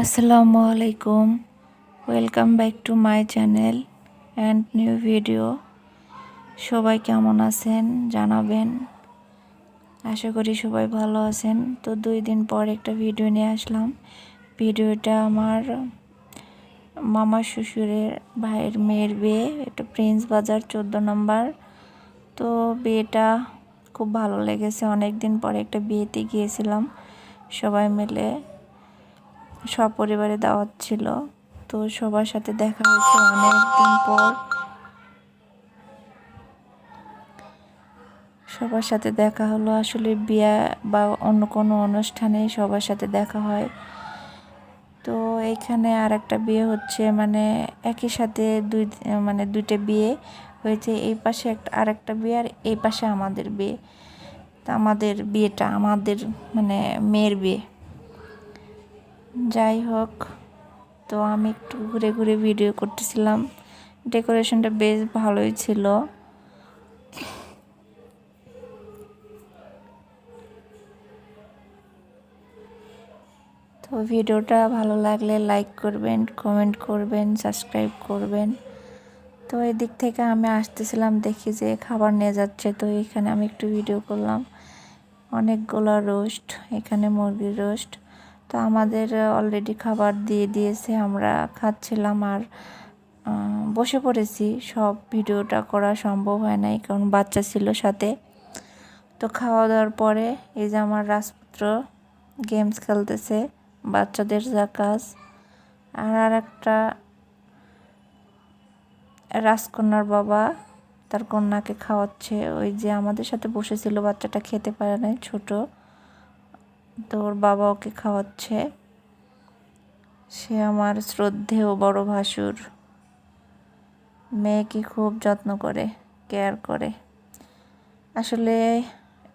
আসসালামু আলাইকুম welcome back to my channel and new video সবাই কেমন আছেন? জানাবেন। আশা করি সবাই ভালো আছেন। তো দুই দিন পর একটা ভিডিও নিয়ে আসলাম। ভিডিওটা আমার মামা শ্বশুরের ভাইয়ের মেয়ের বিয়ে। এটা প্রিন্স বাজার চোদ্দ নম্বর। তো বিয়েটা খুব ভালো লেগেছে। অনেক দিন পরে একটা বিয়েতে গিয়েছিলাম। সবাই মিলে সপরিবারে দাওয়াত ছিল। তো সবার সাথে দেখা হয়েছে অনেক দিন পর। সবার সাথে দেখা হলো আসলে বিয়া বা অন্য কোনো অনুষ্ঠানে সবার সাথে দেখা হয়। তো এইখানে আর একটা বিয়ে হচ্ছে মানে একই সাথে দুই মানে দুইটা বিয়ে হয়েছে। এই পাশে একটা আর একটা বিয়ে আর এই পাশে আমাদের বিয়ে। তা আমাদের বিয়েটা, আমাদের মানে মেয়ের বিয়ে। যাই হোক তো আমি একটু ঘুরে ঘুরে ভিডিও করতেছিলাম। ডেকোরেশনটা বেশ ভালোই ছিল। তো ভিডিওটা ভালো লাগলে লাইক করবেন, কমেন্ট করবেন, সাবস্ক্রাইব করবেন। তো এই দিক থেকে আমি আসতেছিলাম, দেখি যে খাবার নিয়ে যাচ্ছে, তো এখানে আমি একটু ভিডিও করলাম। অনেকগুলো রোস্ট, এখানে মুরগির রোস্ট। তো আমাদের অলরেডি খাবার দিয়ে দিয়েছে, আমরা খাচ্ছিলাম আর বসে পড়েছি। সব ভিডিওটা করা সম্ভব হয় নাই, কারণ বাচ্চা ছিল সাথে। তো খাওয়া দাওয়ার পরে এই যে আমার রাজপুত্র গেমস খেলতেছে, বাচ্চাদের যা কাজ। আর আর একটা রাজকন্যার বাবা, তার কন্যাকে খাওয়াচ্ছে। ওই যে আমাদের সাথে বসেছিল, বাচ্চাটা খেতে পারে নাই, ছোটো। তো ওর বাবা ওকে খাওয়াচ্ছে। সে আমার শ্রদ্ধেয় বড় ভাসুর। মেয়েকে খুব যত্ন করে, কেয়ার করে। আসলে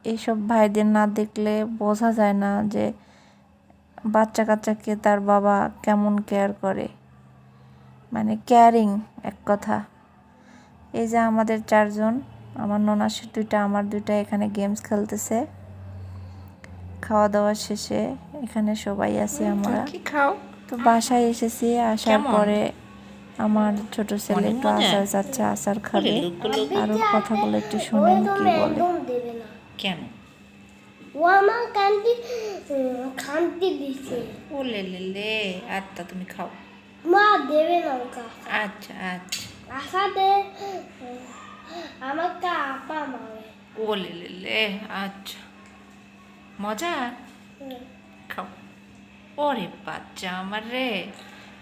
এইসব ভাইদের না দেখলে বোঝা যায় না যে বাচ্চা কাচ্চাকে তার বাবা কেমন কেয়ার করে। মানে কেয়ারিং এক কথা। এই যে আমাদের চারজন, আমার ননাসের দুইটা, আমার দুইটা এখানে গেমস খেলতেছে। খাওয়া দাওয়া শেষে এখানে সবাই আছি আমরা। খাও? তো বাসায় এসেছি আসার পরে আমার ছোট ছেলে একটু? আচার যাচ্ছে আচার খাবে। আর ওর কথা বলে একটু শুনেন কি বলে। কেন? ও আমার কান্তি খান্তি দিছে। ও লে লে লে আচ্ছা তুমি খাও। মা দেবে না ওকা আচ্ছা আচ্ছা। আসাতে আমাকে আপা মারে। ও লে লে লে আচ্ছা। মজা? খাও। ওরে বাচ্চা আমার রে।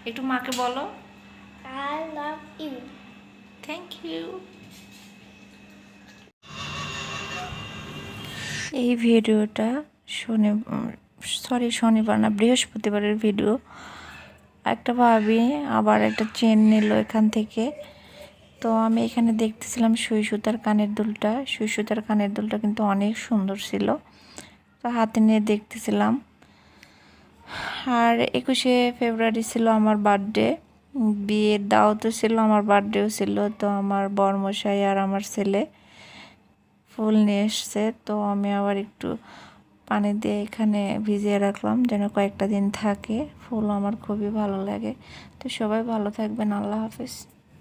একটু মাকে বলো। I love you thank you এই ভিডিওটা শনি সরি শনিবার না বৃহস্পতিবারের ভিডিও একটা ভাবি আবার একটা চেন নিল এখান থেকে। তো আমি এখানে দেখতেছিলাম সুই সুতার কানের দুলটা। সুই সুতার কানের দুলটা কিন্তু অনেক সুন্দর ছিল। তো হাতে নিয়ে দেখতেছিলাম। আর একুশে ফেব্রুয়ারি ছিল আমার বার্থডে। বিয়ের দাওয়াতও ছিল, আমার বার্থডেও ছিল। তো আমার বরমশাই আর আমার ছেলে ফুল নিয়ে এসছে। তো আমি আবার একটু পানি দিয়ে এখানে ভিজিয়ে রাখলাম যেন কয়েকটা দিন থাকে। ফুল আমার খুবই ভালো লাগে। তো সবাই ভালো থাকবেন, আল্লাহ হাফিজ।